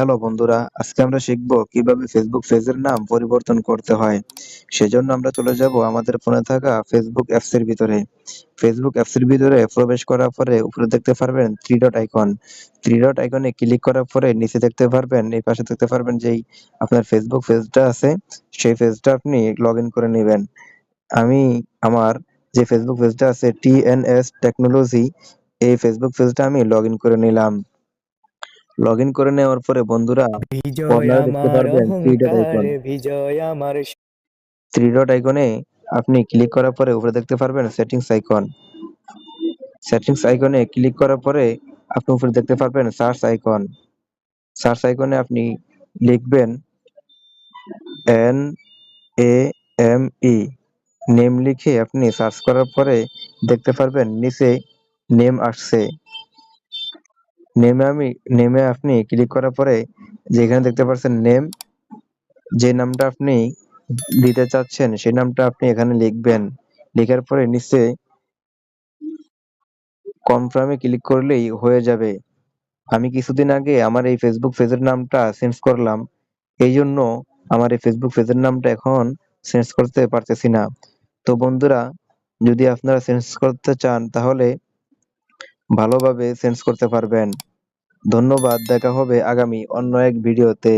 Hello বন্ধুরা, আজকে আমরা শিখব কীভাবে ফেসবুক পেজের নাম পরিবর্তন করতে হয়। সেজন্য আমরা চলে যাব আমাদের ফোনে থাকা ফেসবুক অ্যাপস এর ভিতরে। ফেসবুক অ্যাপস এর ভিতরে প্রবেশ করার পরে উপরে দেখতে পারবেন three dot icon three dot আইকনে ক্লিক করার পরে নিচে দেখতে পারবেন, এই পাশে দেখতে পারবেন যেই আপনার ফেসবুক পেজটা আছে, সেই পেজটা আপনি লগ করে নেবেন। আমি আমার যে ফেসবুক পেজটা আছে টিএনএস টেকনোলজি এই ফেসবুক পেজটা আমি লগ করে নিলাম। লগ ইন করে নেওয়ার পরে বন্ধুরা কর্নারে দেখতে পারবেন three dot icon three dot আইকনে আপনি ক্লিক করার পরে উপরে দেখতে পারবেন সেটিংস আইকন সেটিংস আইকনে ক্লিক করার পরে আপনি উপরে দেখতে পারবেন সার্চ আইকন সার্চ আইকনে আপনি লিখবেন N A M E name লিখে আপনি সার্চ করার পরে দেখতে পারবেন নিচে নেম আসছে। নেমে আমি নেমে আপনি ক্লিক করার পরে যেখানে দেখতে পাচ্ছেন নেম যে নামটা আপনি দিতে চাচ্ছেন, সেই নামটা আপনি এখানে লিখবেন। লেখার পরে নিচে কনফার্মে ক্লিক করলেই হয়ে যাবে। আমি কিছুদিন আগে আমার এই ফেসবুক পেজের নামটা চেঞ্জ করলাম। এই জন্য আমার এই ফেসবুক পেজের নামটা এখন চেঞ্জ করতে পারতেছি না। তো বন্ধুরা, যদি আপনারা চেঞ্জ করতে চান তাহলে ভালোভাবে চেঞ্জ করতে পারবেন। ধন্যবাদ দেখা হবে আগামী অন্য এক ভিডিওতে।